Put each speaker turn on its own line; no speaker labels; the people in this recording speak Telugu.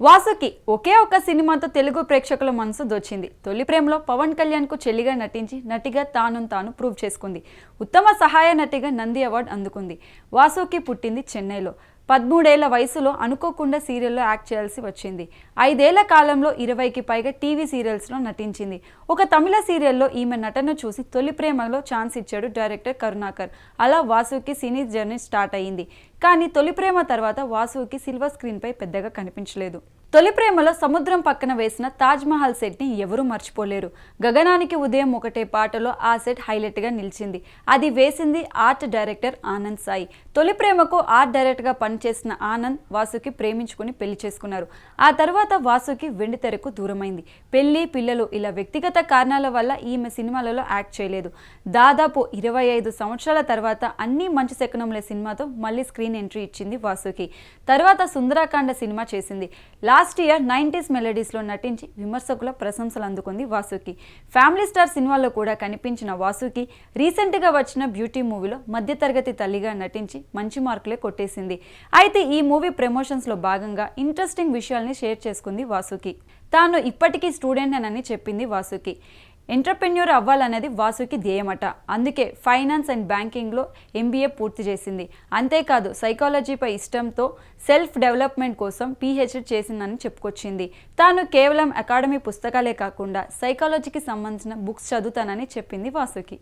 వాసుకి ఒకే ఒక సినిమాతో తెలుగు ప్రేక్షకుల మనసు దోచింది తొలి ప్రేమలో పవన్ కళ్యాణ్కు చెల్లిగా నటించి నటిగా తాను తాను ప్రూవ్ చేసుకుంది. ఉత్తమ సహాయ నటిగా నంది అవార్డు అందుకుంది. వాసుకి పుట్టింది చెన్నైలో. పదమూడేళ్ళ వయసులో అనుకోకుండా సీరియల్లో యాక్ట్ చేయాల్సి వచ్చింది. ఐదేళ్ళ కాలంలో ఇరవైకి పైగా టీవీ సీరియల్స్లో నటించింది. ఒక తమిళ సీరియల్లో ఈమె నటన చూసి తొలి ప్రేమలో ఛాన్స్ ఇచ్చాడు డైరెక్టర్ కరుణాకర్. అలా వాసుకి సినీ జర్నీ స్టార్ట్ అయ్యింది. కానీ తొలి ప్రేమ తర్వాత వాసుకి సిల్వర్ స్క్రీన్పై పెద్దగా కనిపించలేదు. తొలి ప్రేమలో సముద్రం పక్కన వేసిన తాజ్ మహల్ సెట్ని ఎవరూ మర్చిపోలేరు. గగనానికి ఉదయం ఒకటే పాటలో ఆ సెట్ హైలైట్గా నిలిచింది. అది వేసింది ఆర్ట్ డైరెక్టర్ ఆనంద్ సాయి. తొలి ప్రేమకు ఆర్ట్ డైరెక్టర్గా పనిచేసిన ఆనంద్ వాసుకి ప్రేమించుకుని పెళ్ళి చేసుకున్నారు. ఆ తర్వాత వాసుకి వెండి తెరకు దూరమైంది. పెళ్ళి పిల్లలు ఇలా వ్యక్తిగత కారణాల వల్ల ఈమె సినిమాలలో యాక్ట్ చేయలేదు. దాదాపు ఇరవై ఐదు సంవత్సరాల తర్వాత అన్ని మంచి శకునముల సినిమాతో మళ్ళీ స్క్రీన్ ఎంట్రీ ఇచ్చింది వాసుకి. తర్వాత సుందరాకాండ సినిమా చేసింది. లాస్ట్ ఇయర్ నైంటీస్ మెలడీస్లో నటించి విమర్శకుల ప్రశంసలు అందుకుంది వాసుకి. ఫ్యామిలీ స్టార్ సినిమాలో కూడా కనిపించిన వాసుకి రీసెంట్గా వచ్చిన బ్యూటీ మూవీలో మధ్యతరగతి తల్లిగా నటించి మంచి మార్కులే కొట్టేసింది. అయితే ఈ మూవీ ప్రమోషన్స్లో భాగంగా ఇంట్రెస్టింగ్ విషయాల్ని షేర్ చేసుకుంది వాసుకి. తాను ఇప్పటికీ స్టూడెంట్ అని చెప్పింది వాసుకి. ఎంటర్ప్రెన్యూర్ అవ్వాలనేది వాసుకి ధ్యేయమట. అందుకే ఫైనాన్స్ అండ్ బ్యాంకింగ్లో ఎంబీఏ పూర్తి చేసింది. అంతేకాదు సైకాలజీపై ఇష్టంతో సెల్ఫ్ డెవలప్మెంట్ కోసం పీహెచ్డీ చేసిందని చెప్పుకొచ్చింది. తాను కేవలం అకాడమీ పుస్తకాలే కాకుండా సైకాలజీకి సంబంధించిన బుక్స్ చదువుతానని చెప్పింది వాసుకి.